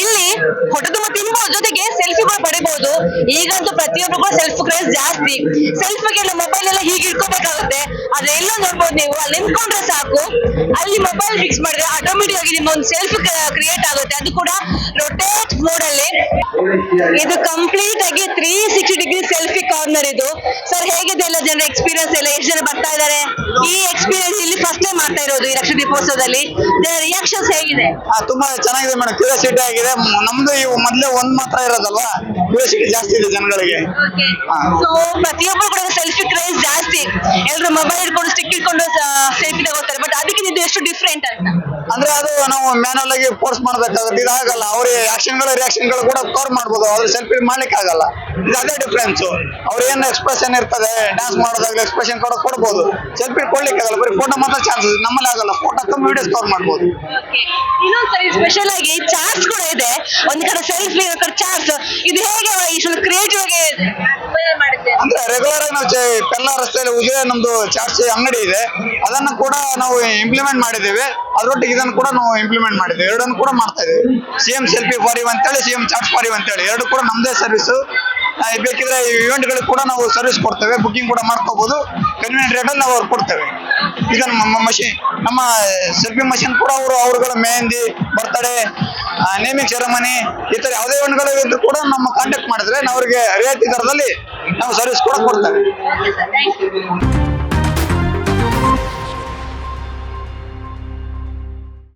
ಇಲ್ಲಿ ಹೊಟ್ಟೆ ಮತ್ತು ತಿಂಬುವ ಜೊತೆಗೆ ಸೆಲ್ಫಿಗಳು ಪಡಿಬಹುದು ಈಗಂತೂ ಪ್ರತಿಯೊಬ್ಬರು ಕೂಡ ಸೆಲ್ಫ್ ಕ್ರೇಸ್ ಜಾಸ್ತಿ. ಸೆಲ್ಫಿಗೆ ಮೊಬೈಲ್ ಎಲ್ಲ ಹೀಗೆ ಇಟ್ಕೋಬೇಕಾಗುತ್ತೆ. ಅದೆಲ್ಲ ನೋಡ್ಬೋದು ನೀವು. ಅಲ್ಲಿ ನಿಂತ್ಕೊಂಡ್ರೆ ಸಾಕು. ಅಲ್ಲಿ ಮೊಬೈಲ್ ಫಿಕ್ಸ್ ಮಾಡಿದ್ರೆ ಆಟೋಮೆಟಿಕ್ ಆಗಿ ನಿಮ್ಮ ಒಂದು ಸೆಲ್ಫ್ ಕ್ರಿಯೇಟ್ ಆಗುತ್ತೆ. ಅದು ಕೂಡ ರೊಟೇಟ್ ಮೋಡ್ ಅಲ್ಲಿ. ಇದು ಕಂಪ್ಲೀಟ್ ಆಗಿ three sixty degree selfie corner ಇದು. ಸರ್ ಹೇಗಿದೆ ಎಲ್ಲ ಜನರ ಎಕ್ಸ್ಪೀರಿಯನ್ಸ್ ಎಲ್ಲ? ಎಷ್ಟು ಜನ ಬರ್ತಾ ಇದ್ದಾರೆ? ಈ ಎಕ್ಸ್ಪೀರಿಯನ್ಸ್ ಇಲ್ಲಿ ಫಸ್ಟ್ ಟೈಮ್ ಮಾಡ್ತಾ ಇರೋದು ಈ ಲಕ್ಷ ದೀಪೋತ್ಸವದಲ್ಲಿ ರಿಯಾಕ್ಷನ್ಸ್ ಹೇಗಿದೆ? ಆ, ತುಂಬಾ ಚೆನ್ನಾಗಿದೆ ಮೇಡಮ್ ಕ್ಯೂರಿಯಾಸಿಟಿ ಆಗಿದೆ. ಮ್- ನಮ್ದು ಇವು ಮೊದ್ಲೇ ಒಂದ್ ಮಾತ್ರ ಇರೋದಲ್ವಾ? ಕ್ಯೂರಿಯಾಸಿಟಿ ಜಾಸ್ತಿ ಇದೆ ಜನಗಳಿಗೆ. ಹಾ. ಸೊ ಪ್ರತಿಯೊಬ್ಬರು ಕೂಡ ಸೆಲ್ಫಿ ಕ್ರೇಜ್ ಜಾಸ್ತಿ. ಎಲ್ರು ಮೊಬೈಲ್ ಇಟ್ಕೊಂಡು ಸ್ಟಿಕ್ ಇಟ್ಕೊಂಡು ಸೆಲ್ಫಿ ತಗೋತಾರೆ. ಬಟ್ ಅದಕ್ಕೆ ಇದು ಎಷ್ಟು ಡಿಫ್ರೆಂಟ್ ಅಂತ? ಅಂದ್ರೆ ಅದು ನಾವು ಮ್ಯಾನುವಲ್ ಆಗಿ ಫೋರ್ಸ್ ಮಾಡ್ಬೇಕಾಗುತ್ತೆ. ಇದಾಗಲ್ಲ ಅವ್ರ ಆಕ್ಷನ್ಗಳು ರಿಯಾಕ್ಷನ್ಗಳು ಕೂಡ ಕವರ್ ಮಾಡ್ಬೋದು. ಅದ್ರ ಸೆಲ್ಫಿ ಮಾಡ್ಲಿಕ್ಕೆ ಆಗಲ್ಲ. ಇದು ಅದೇ ಡಿಫ್ರೆನ್ಸ್ ಅವ್ರ ಏನ್ ಎಕ್ಸ್ಪ್ರೆಷನ್ ಇರ್ತದೆ ಡ್ಯಾನ್ಸ್ ಮಾಡೋದಾಗ್ಲಿ ಎಕ್ಸ್ಪ್ರೆಷನ್ ಕೂಡ ಕೊಡ್ಬೋದು. ಸೆಲ್ಫಿ ಕೊಡ್ಲಿಕ್ಕೆ ಆಗಲ್ಲ. ಬರೀ ಫೋಟೋ ಮಾತ್ರ ಚಾನ್ಸಸ್ ನಮ್ಮಲ್ಲಿ ಆಗಲ್ಲ. ಫೋಟೋ ಕಮ್ಮಿ ವಿಡಿಯೋಸ್ ಕವರ್ ಮಾಡ್ಬೋದು. ಇನ್ನೊಂದ್ಸರಿ ಸ್ಪೆಷಲ್ ಆಗಿ ಚಾರ್ಜ್ ಕೂಡ ಇದೆ. ಒಂದ್ ಕಡೆ ಸೆಲ್ಫಿ ಚಾರ್ಜ್ ಇದು ಹೇಗೆ ಕ್ರಿಯೇಟಿವ್ ಆಗಿ ಚೆ- ಪೆಲ್ಲ ರಸ್ತೆಯಲ್ಲಿ ಉಜಿರೆ ನಮ್ದು ಚಾಟ್ಸ್ ಅಂಗಡಿ ಇದೆ. ಅದನ್ನು ಕೂಡ ನಾವು ಇಂಪ್ಲಿಮೆಂಟ್ ಮಾಡಿದ್ದೇವೆ. ಅದರೊಟ್ಟಿಗೆ ಇದನ್ನು ಕೂಡ ನಾವು ಇಂಪ್ಲಿಮೆಂಟ್ ಮಾಡಿದ್ದೇವೆ. ಎರಡನ್ನು ಕೂಡ ಮಾಡ್ತಾ ಇದ್ದೇವೆ. ಸಿಎಂ ಸೆಲ್ಫಿ ಫಾರ್ ಇವ್ ಅಂತೇಳಿ ಸಿಎಂ ಚಾಟ್ಸ್ ಫಾರ್ ಇವ್ ಅಂತೇಳಿ. ಎರಡು ಕೂಡ ನಮ್ಮದೇ ಸರ್ವಿಸ್ ಬೇಕಿದ್ರೆ ಇವೆಂಟ್ಗಳು ಕೂಡ ನಾವು ಸರ್ವಿಸ್ ಕೊಡ್ತೇವೆ ಬುಕ್ಕಿಂಗ್ ಕೂಡ ಮಾಡ್ಕೋಬಹುದು ಕನ್ವೀನಿಯಂಟ್ ಅಲ್ಲಿ ನಾವು ಅವ್ರು ಕೊಡ್ತೇವೆ. ಇದನ್ನು ಮಷಿನ್ ನಮ್ಮ ಸೆಲ್ಫಿ ಮಷಿನ್ ಕೂಡ ಅವರು ಅವರುಗಳ ಮೆಹಂದಿ ಬರ್ತಡೇ ನೇಮಿಂಗ್ ಸೆರೆಮನಿ ಈ ತರ ಯಾವುದೇ ಇವೆಂಟ್ಗಳು ಇದ್ರು ಕೂಡ ನಮ್ಮ ಕಾಂಟ್ಯಾಕ್ಟ್ ಮಾಡಿದ್ರೆ ನಾವು ಅವರಿಗೆ ರಿಯಾಯಿತಿ ದರದಲ್ಲಿ ನಾವು ಸರ್ವಿಸ್ ಕೂಡ ಕೊಡ್ತೇವೆ.